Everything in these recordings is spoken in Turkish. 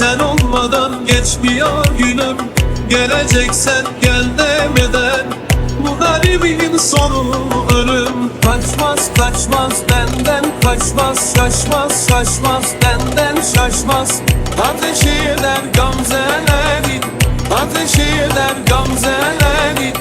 Sen olmadan geçmiyor günüm. Geleceksen gel demeden. Bu garibin sonu ölüm. Kaçmaz kaçmaz benden kaçmaz Şaşmaz şaşmaz benden şaşmaz. Ateş eder gamzeleri Ateş eder gamzeleri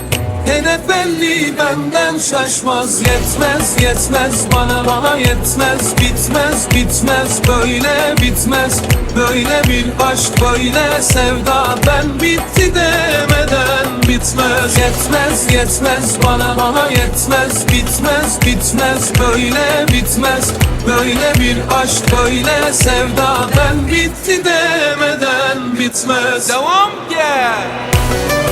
Hedef belli benden şaşmaz Yetmez yetmez bana bana yetmez Bitmez bitmez böyle bitmez Böyle bir aşk böyle sevda. Ben bitti demeden bitmez. Yetmez yetmez bana bana yetmez. Bitmez bitmez böyle bitmez. Böyle bir aşk böyle sevda. Ben bitti demeden bitmez. Devam ki. Ben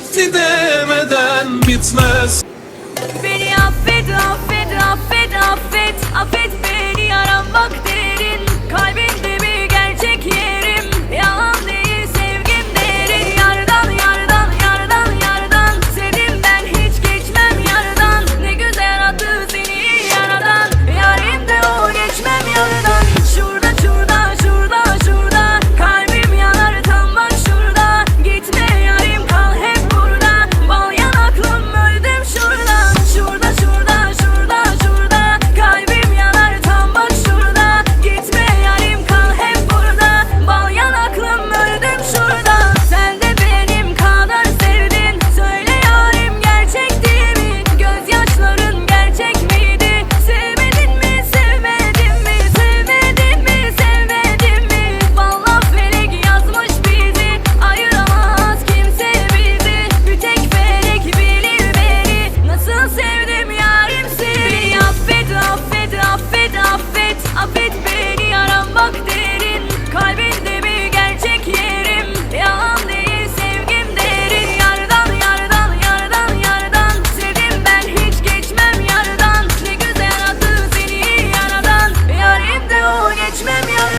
bitti demeden bitmez